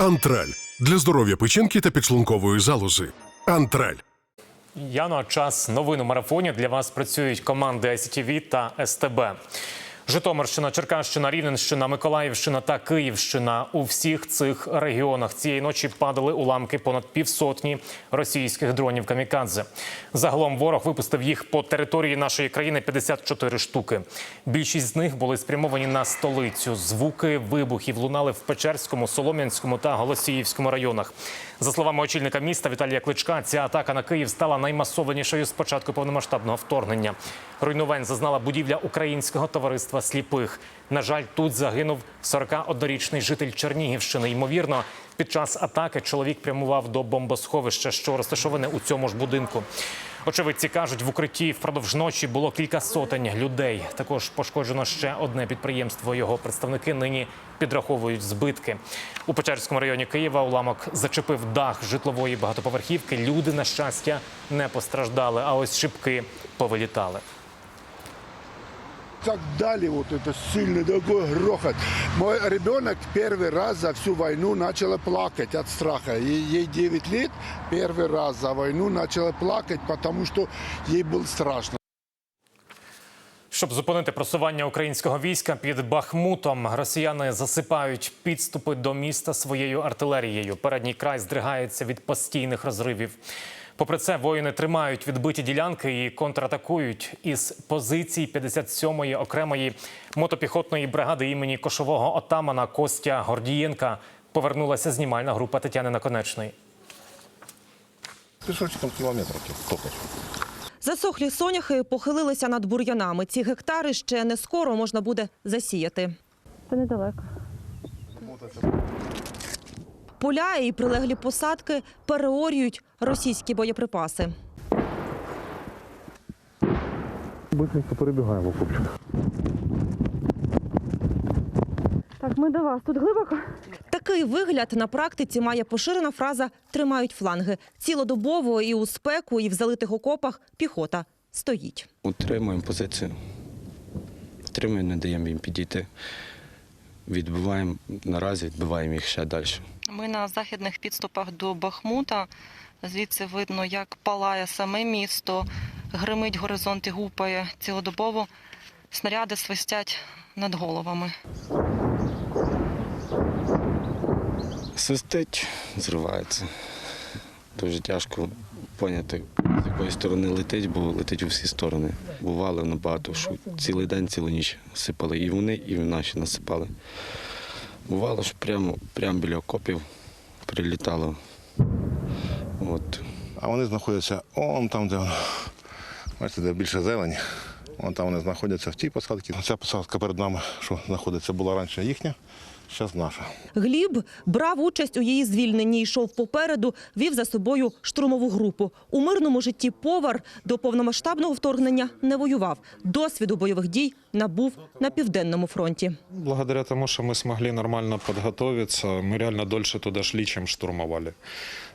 Антраль для здоров'я печінки та підшлункової залози. Антраль. Яно, час новин у марафоні. Для вас працюють команди ICTV та СТБ. Житомирщина, Черкащина, Рівненщина, Миколаївщина та Київщина. У всіх цих регіонах цієї ночі падали уламки понад півсотні російських дронів камікадзе. Загалом ворог випустив їх по території нашої країни 54 штуки. Більшість з них були спрямовані на столицю. Звуки вибухів лунали в Печерському, Солом'янському та Голосіївському районах. За словами очільника міста Віталія Кличка, ця атака на Київ стала наймасованішою з початку повномасштабного вторгнення. Руйнувань зазнала будівля українського товариства сліпих. На жаль, тут загинув 41-річний житель Чернігівщини. Ймовірно, під час атаки чоловік прямував до бомбосховища, що розташоване у цьому ж будинку. Очевидці кажуть, в укритті впродовж ночі було кілька сотень людей. Також пошкоджено ще одне підприємство. Його представники нині підраховують збитки. У Печерському районі Києва уламок зачепив дах житлової багатоповерхівки. Люди, на щастя, не постраждали, а ось шибки повилітали как дали вот это сильный такой грохот. Мой ребенок первый раз за всю войну начала плакать от страха. Ей, ей 9 лет, первый раз за войну начала плакать, потому что ей было страшно. Щоб зупинити просування українського війська під Бахмутом, росіяни засипають підступи до міста своєю артилерією. Передній край здригається від постійних розривів. Попри це, воїни тримають відбиті ділянки і контратакують із позицій 57-ї окремої мотопіхотної бригади імені кошового отамана Костя Гордієнка. Повернулася знімальна група Тетяни Наконечної. Пішочком кілометрів тільки. Засохлі соняхи похилилися над бур'янами. Ці гектари ще не скоро можна буде засіяти. Це недалеко. Поля і прилеглі посадки переорюють російські боєприпаси. Быстренько перебігаємо, хлопчик. Так, ми до вас. Тут глибоко? Такий вигляд на практиці має поширена фраза Тримають фланги. Цілодобово і у спеку, і в залитих окопах піхота стоїть. Утримуємо позицію. Утримуємо, не даємо їм підійти. Відбиваємо наразі, відбиваємо їх ще далі. Ми на західних підступах до Бахмута. Звідси видно, як палає саме місто, гримить горизонт і гупає цілодобово. Снаряди свистять над головами. Свистить, зривається. Дуже тяжко поняти, з якої сторони летить, бо летить у всі сторони. Бувало набагато, що цілий день, цілу ніч сипали. І вони, і наші насипали. Бувало, що прямо, прямо біля окопів прилітало. От. А вони знаходяться он там, де. Бачите, де більше зелені. Вон там вони знаходяться в тій посадці. Ця посадка перед нами, що знаходиться, була раніше їхня, зараз наша. Гліб брав участь у її звільненні, йшов попереду, вів за собою штурмову групу. У мирному житті повар до повномасштабного вторгнення не воював. Досвіду бойових дій набув на південному фронті. Благодаря тому, що ми змогли нормально підготовитися, ми реально дольше туди шли, ніж штурмовали.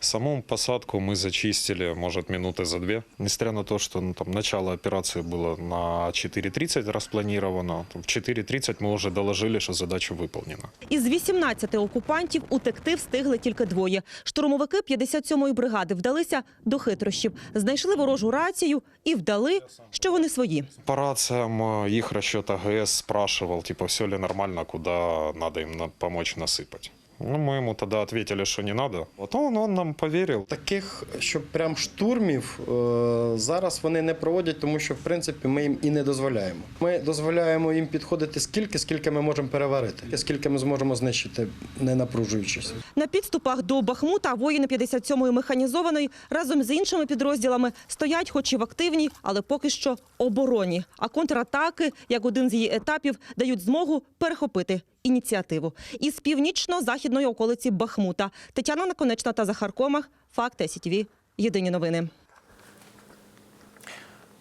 Саму посадку мы зачистили, может, минуты за две. Несмотря на то, что ну, там, начало операции было на 4.30 распланировано, в 4.30 мы уже доложили, что задача выполнена. Із 18 окупантів утекти встигли тільки двоє. Штурмовики 57-ї бригади вдалися до хитрощів, знайшли ворожу рацію і вдали, що вони свої. По рациям э, их расчет АГС спрашивал, типа, все ли нормально, куда надо им на- помочь насыпать. Ну, мы ему тогда ответили, что не надо. Вот он, он нам поверил. Таких, щоб прям штурмів е, зараз вони не проводять, тому що в принципі ми їм і не дозволяємо. Ми дозволяємо їм підходити скільки, скільки ми можемо переварити, скільки ми зможемо знищити, не напружуючись. На підступах до Бахмута воїни 57-ї механізованої разом з іншими підрозділами стоять, хоч і в активній, але поки що обороні. А контратаки, як один з її етапів, дають змогу перехопити ініціативу. Із північно-західної околиці Бахмута Тетяна Наконечна та Захар Комах. Факти СІТВ. Єдині новини.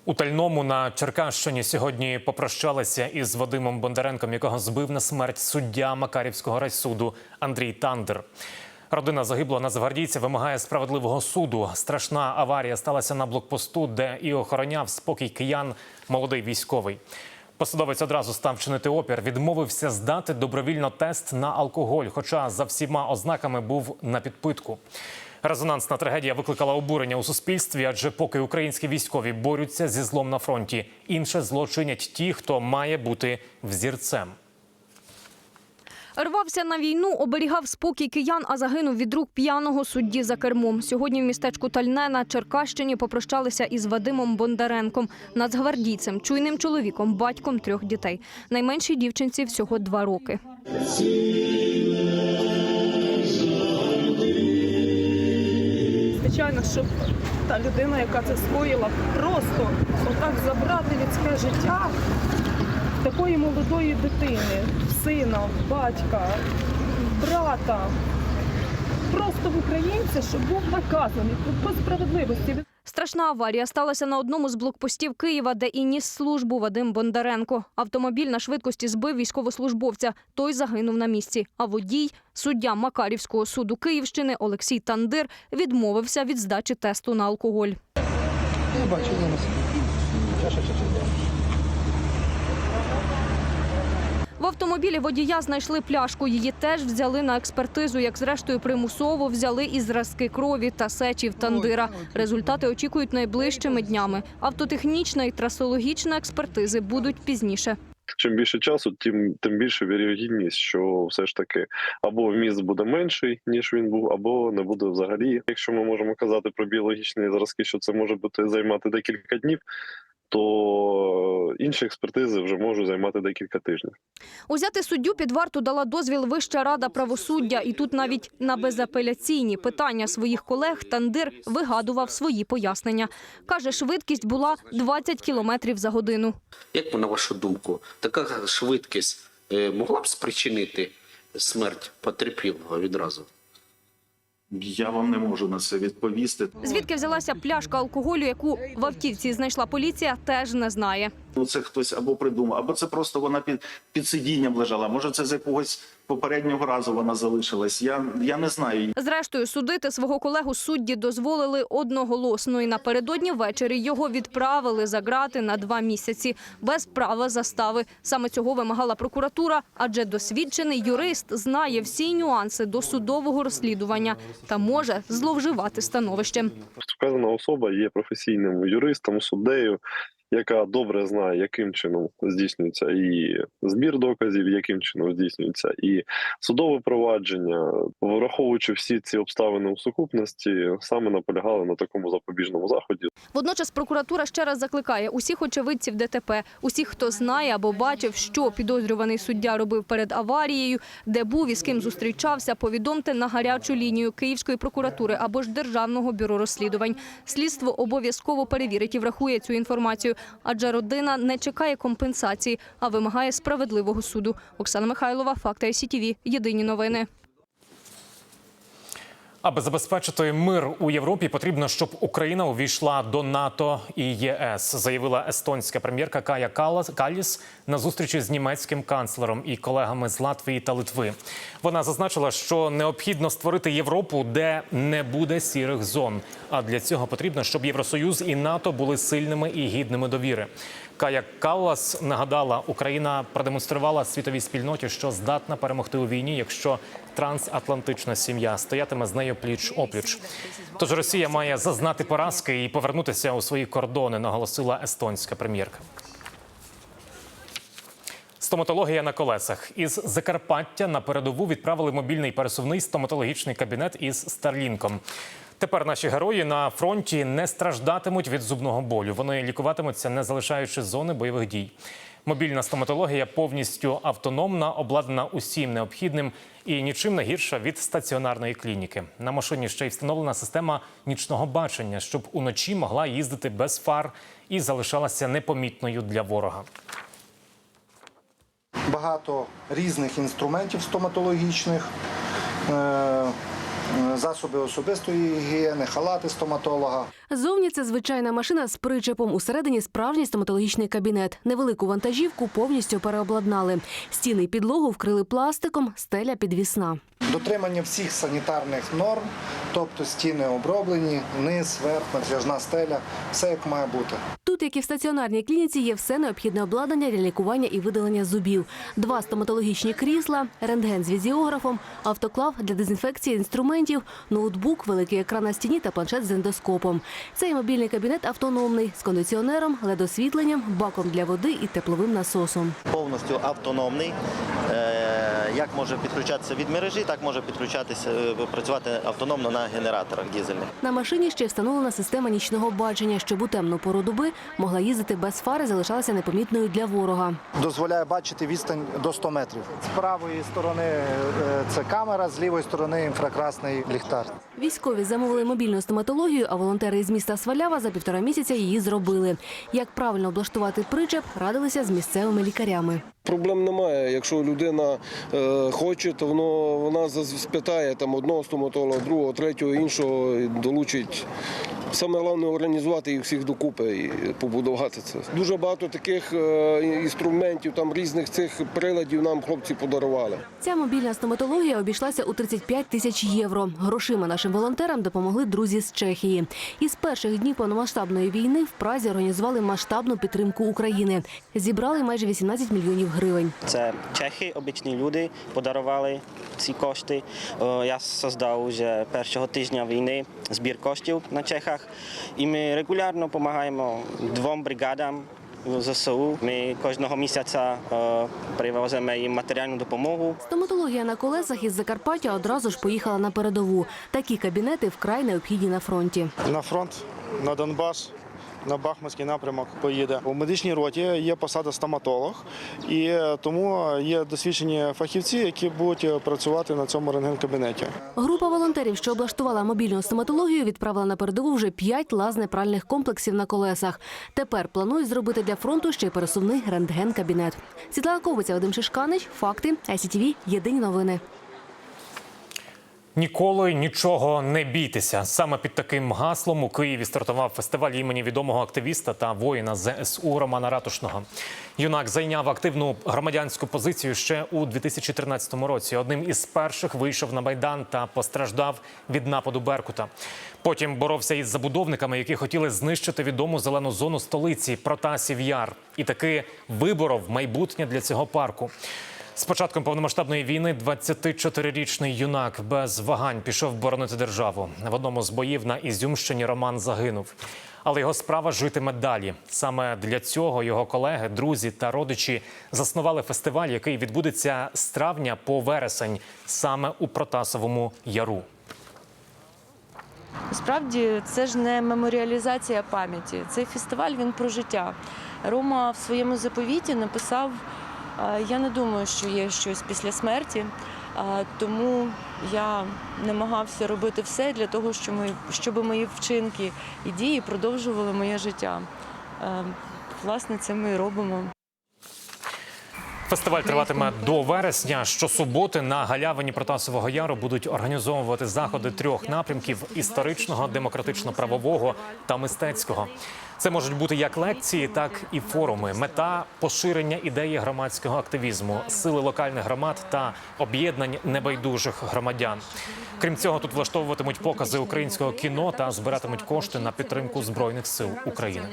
У Тальному на Черкащині сьогодні попрощалися із Вадимом Бондаренком, якого збив на смерть суддя Макарівського райсуду Андрій Тандер. Родина загиблого нацгвардійця вимагає справедливого суду. Страшна аварія сталася на блокпосту, де і охороняв спокій киян молодий військовий. Посадовець одразу став чинити опір, відмовився здати добровільно тест на алкоголь, хоча за всіма ознаками був на підпитку. Резонансна трагедія викликала обурення у суспільстві, адже поки українські військові борються зі злом на фронті, інше злочинять ті, хто має бути взірцем. Рвався на війну, оберігав спокій киян, а загинув від рук п'яного судді за кермом. Сьогодні в містечку Тальне на Черкащині попрощалися із Вадимом Бондаренком, нацгвардійцем, чуйним чоловіком, батьком трьох дітей. Найменшій дівчинці всього два роки. Звичайно, щоб та людина, яка це скоїла, просто отак забрати людське життя такої молодої дитини, сина, батька, брата. Просто в українця, щоб був наказаний по справедливості. Страшна аварія сталася на одному з блокпостів Києва, де і ніс службу Вадим Бондаренко. Автомобіль на швидкості збив військовослужбовця. Той загинув на місці. А водій, суддя Макарівського суду Київщини Олексій Тандир, відмовився від здачі тесту на алкоголь. В автомобілі водія знайшли пляшку. Її теж взяли на експертизу, як зрештою примусово взяли і зразки крові та сечі в тандира. Результати очікують найближчими днями. Автотехнічна і трасологічна експертизи будуть пізніше. Чим більше часу, тим тим більше вірогідність, що все ж таки або вміст буде менший ніж він був, або не буде взагалі. Якщо ми можемо казати про біологічні зразки, що це може бути займати декілька днів, то інші експертизи вже можуть займати декілька тижнів. Узяти суддю під варту дала дозвіл Вища рада правосуддя. І тут навіть на безапеляційні питання своїх колег Тандир вигадував свої пояснення. Каже, швидкість була 20 кілометрів за годину. Як на вашу думку, така швидкість е, могла б спричинити смерть потерпілого відразу? Я вам не можу на це відповісти. Звідки взялася пляшка алкоголю, яку в автівці знайшла поліція, теж не знає. Ну це хтось або придумав, або це просто вона під, під сидінням лежала. Може, це з якогось попереднього разу вона залишилась. Я, я не знаю. Зрештою, судити свого колегу судді дозволили одноголосно. І напередодні ввечері його відправили за ґрати на два місяці без права застави. Саме цього вимагала прокуратура, адже досвідчений юрист знає всі нюанси досудового розслідування та може зловживати становищем. Вказана особа є професійним юристом, суддею, яка добре знає, яким чином здійснюється і збір доказів, яким чином здійснюється і судове провадження, враховуючи всі ці обставини у сукупності, саме наполягали на такому запобіжному заході. Водночас прокуратура ще раз закликає усіх очевидців ДТП, усіх, хто знає або бачив, що підозрюваний суддя робив перед аварією, де був і з ким зустрічався, повідомте на гарячу лінію Київської прокуратури або ж Державного бюро розслідувань. Слідство обов'язково перевірить і врахує цю інформацію, адже родина не чекає компенсації, а вимагає справедливого суду. Оксана Михайлова, Факти СІТІВІ. Єдині новини. Аби забезпечити мир у Європі, потрібно, щоб Україна увійшла до НАТО і ЄС, заявила естонська прем'єрка Кая Каліс на зустрічі з німецьким канцлером і колегами з Латвії та Литви. Вона зазначила, що необхідно створити Європу, де не буде сірих зон. А для цього потрібно, щоб Євросоюз і НАТО були сильними і гідними довіри. Кая Каллас нагадала, Україна продемонструвала світовій спільноті, що здатна перемогти у війні, якщо трансатлантична сім'я стоятиме з нею пліч опліч. Тож Росія має зазнати поразки і повернутися у свої кордони, наголосила естонська прем'єрка. Стоматологія на колесах із Закарпаття на передову відправили мобільний пересувний стоматологічний кабінет із Старлінком. Тепер наші герої на фронті не страждатимуть від зубного болю. Вони лікуватимуться, не залишаючи зони бойових дій. Мобільна стоматологія повністю автономна, обладнана усім необхідним і нічим не гірша від стаціонарної клініки. На машині ще й встановлена система нічного бачення, щоб уночі могла їздити без фар і залишалася непомітною для ворога. Багато різних інструментів стоматологічних, е, засоби особистої гігієни, халати стоматолога. Зовні це звичайна машина з причепом. Усередині справжній стоматологічний кабінет. Невелику вантажівку повністю переобладнали. Стіни й підлогу вкрили пластиком, стеля підвісна. Дотримання всіх санітарних норм, тобто стіни оброблені, низ, верх, натяжна стеля, все як має бути. Тут як і в стаціонарній клініці, є все необхідне обладнання для лікування і видалення зубів, два стоматологічні крісла, рентген з візіографом, автоклав для дезінфекції інструментів, ноутбук, великий екран на стіні та планшет з ендоскопом. Цей мобільний кабінет автономний з кондиціонером, ледосвітленням, баком для води і тепловим насосом. повністю автономний. Е, Як може підключатися від мережі, так може підключатися е, працювати автономно на генераторах дізельних. На машині ще встановлена система нічного бачення, щоб у темну пору доби могла їздити без фари, залишалася непомітною для ворога. дозволяє бачити відстань до 100 метрів. З правої сторони е, це камера, з лівої сторони інфракрасний ліхтар. Військові замовили мобільну стоматологію, а волонтери із міста Свалява за півтора місяця її зробили. Як правильно облаштувати причеп, радилися з місцевими лікарями. Проблем немає. Якщо людина е, хоче, то воно вона спитає там одного стоматолога, другого, третього, іншого і долучить. Саме головне організувати їх всіх докупи і побудувати це. Дуже багато таких е, інструментів, там різних цих приладів нам хлопці подарували. Ця мобільна стоматологія обійшлася у 35 тисяч євро. Грошима нашим волонтерам допомогли друзі з Чехії. Із перших днів повномасштабної війни в Празі організували масштабну підтримку України. Зібрали майже 18 мільйонів гривень. Це чехи, обичні люди, подарували ці кошти. Е, Я создав вже першого тижня війни збір коштів на Чехах. І ми регулярно допомагаємо двом бригадам ЗСУ. Ми кожного місяця е, привозимо їм матеріальну допомогу. Стоматологія на колесах із Закарпаття одразу ж поїхала на передову. Такі кабінети вкрай необхідні на фронті. На фронт, на Донбас, на Бахмутський напрямок поїде. У медичній роті є посада стоматолог, і е, тому є досвідчені фахівці, які будуть працювати на цьому рентген-кабінеті. Група волонтерів, що облаштувала мобільну стоматологію, відправила на передову вже п'ять лазне-пральних комплексів на колесах. Тепер планують зробити для фронту ще й пересувний рентген-кабінет. Світлана Ковиця, Вадим Шишканич, Факти, ICTV, Єдині новини. Ніколи нічого не бійтеся. Саме під таким гаслом у Києві стартував фестиваль імені відомого активіста та воїна ЗСУ Романа Ратушного. Юнак зайняв активну громадянську позицію ще у 2013 році. Одним із перших вийшов на майдан та постраждав від нападу Беркута. Потім боровся із забудовниками, які хотіли знищити відому зелену зону столиці Протасів Яр, і таки виборов майбутнє для цього парку. З початком повномасштабної війни 24-річний юнак без вагань пішов боронити державу. В одному з боїв на Ізюмщині Роман загинув. Але його справа житиме далі. Саме для цього його колеги, друзі та родичі заснували фестиваль, який відбудеться з травня по вересень, саме у Протасовому яру. Насправді це ж не меморіалізація пам'яті. Цей фестиваль він про життя. Рома в своєму заповіті написав: я не думаю, що є щось після смерті, тому я намагався робити все для того, щоб мої, вчинки і дії продовжували моє життя. Власне, це ми і робимо. Фестиваль триватиме до вересня. Щосуботи на галявині Протасового яру будуть організовувати заходи трьох напрямків: історичного, демократично-правового та мистецького. Це можуть бути як лекції, так і форуми. Мета поширення ідеї громадського активізму, сили локальних громад та об'єднань небайдужих громадян. Крім цього, тут влаштовуватимуть покази українського кіно та збиратимуть кошти на підтримку збройних сил України.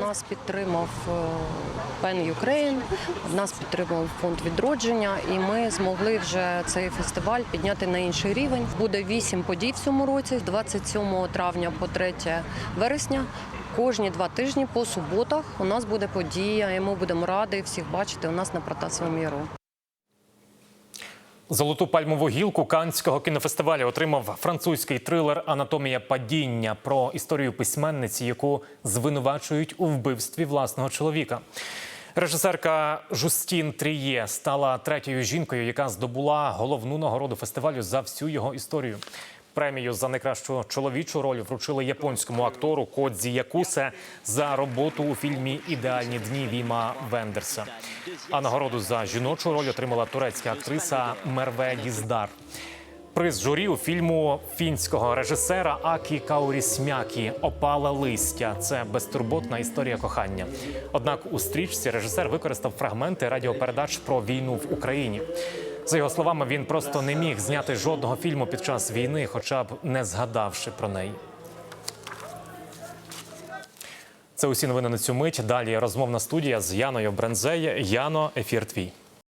Нас підтримав Пен Юкрейн, нас підтримав фонд відродження, і ми змогли вже цей фестиваль підняти на інший рівень. Буде вісім подій в цьому році, з 27 травня по 3 вересня. Кожні два тижні по суботах у нас буде подія, і ми будемо раді всіх бачити у нас на Протасовому яру. Золоту пальмову гілку Канського кінофестивалю отримав французький трилер Анатомія падіння про історію письменниці, яку звинувачують у вбивстві власного чоловіка. Режисерка Жустін Тріє стала третьою жінкою, яка здобула головну нагороду фестивалю за всю його історію. Премію за найкращу чоловічу роль вручили японському актору Кодзі Якусе за роботу у фільмі Ідеальні дні Віма Вендерса. А нагороду за жіночу роль отримала турецька актриса Мерве Діздар. Приз журі у фільму фінського режисера Акі Каурісмякі Опале листя. Це безтурботна історія кохання. Однак у стрічці режисер використав фрагменти радіопередач про війну в Україні. За його словами, він просто не міг зняти жодного фільму під час війни, хоча б не згадавши про неї. Це усі новини на цю мить. Далі розмовна студія з Яною Брензеє. Яно, ефір твій.